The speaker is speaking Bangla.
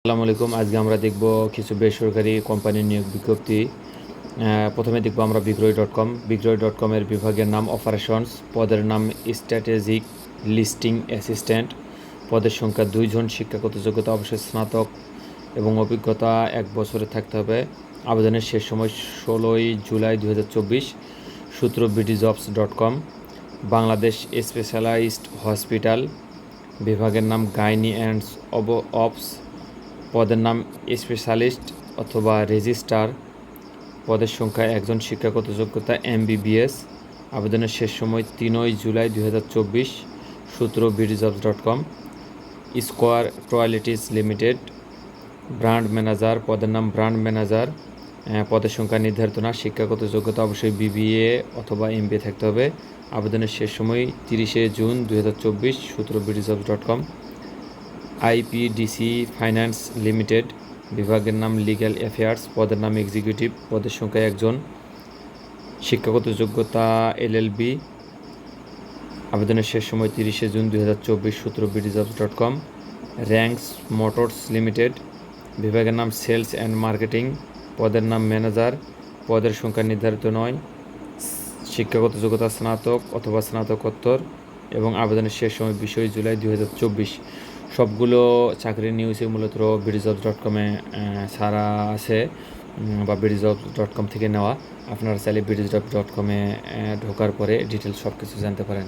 আসসালামু আলাইকুম। আজকে আমরা দেখব কিছু বেসরকারি কোম্পানির নিয়োগ বিজ্ঞপ্তি। প্রথমে দেখব আমরা বিক্রয় ডট কম বিক্রয় ডট কমের বিভাগের নাম অপারেশনস পদের নাম স্ট্র্যাটেজিক লিস্টিং অ্যাসিস্ট্যান্ট পদের সংখ্যা দুইজন। শিক্ষাগত যোগ্যতা অবশ্যই স্নাতক এবং অভিজ্ঞতা এক বছরে থাকতে হবে। আবেদনের শেষ সময় ষোলোই জুলাই দু হাজার চব্বিশ। সূত্র BD jobs dot com Bangladesh specialized hospital. বিভাগের নাম গাইনি অ্যান্ড অব অপস পদের নাম স্পেশালিস্ট অথবা রেজিস্ট্রার। পদের সংখ্যা একজন শিক্ষাগত যোগ্যতা এমবিবিএস। আবেদনের শেষ সময় তিনই জুলাই দুই সূত্র BD jobs dot com. Square toiletries limited, brand manager, পদের নাম ব্র্যান্ড ম্যানেজার। পদের সংখ্যা নির্ধারিত না, শিক্ষাগত যোগ্যতা অবশ্যই বিবিএ অথবা এমবিএ থাকতে হবে। আবেদনের শেষ সময় তিরিশে জুন দুই সূত্র BD jobs dot com. IPDC finance limited, বিভাগের নাম লিগ্যাল অ্যাফেয়ার্স, পদের নাম এক্সিকিউটিভ, পদের সংখ্যা একজন। শিক্ষাগত যোগ্যতা এলএলবি। আবেদনের শেষ সময় তিরিশে জুন দুই হাজার চব্বিশ, সূত্র BD jobs dot com. Rangs motors limited, বিভাগের নাম সেলস অ্যান্ড মার্কেটিং, পদের নাম ম্যানেজার, পদের সংখ্যা নির্ধারিত নয়। শিক্ষাগত যোগ্যতা স্নাতক অথবা স্নাতকোত্তর এবং আবেদনের শেষ সময় বিশই জুলাই দুই হাজার চব্বিশ। সবগুলো চাকরির নিউজে মূলত ব্রিজ অফ ডট কমে সারা আছে বা ব্রিজ অফ ডট কম থেকে নেওয়া। আপনারা চাইলে ব্রিজ অফ ডট কমে ঢোকার পরে ডিটেলস সব কিছু জানতে পারেন।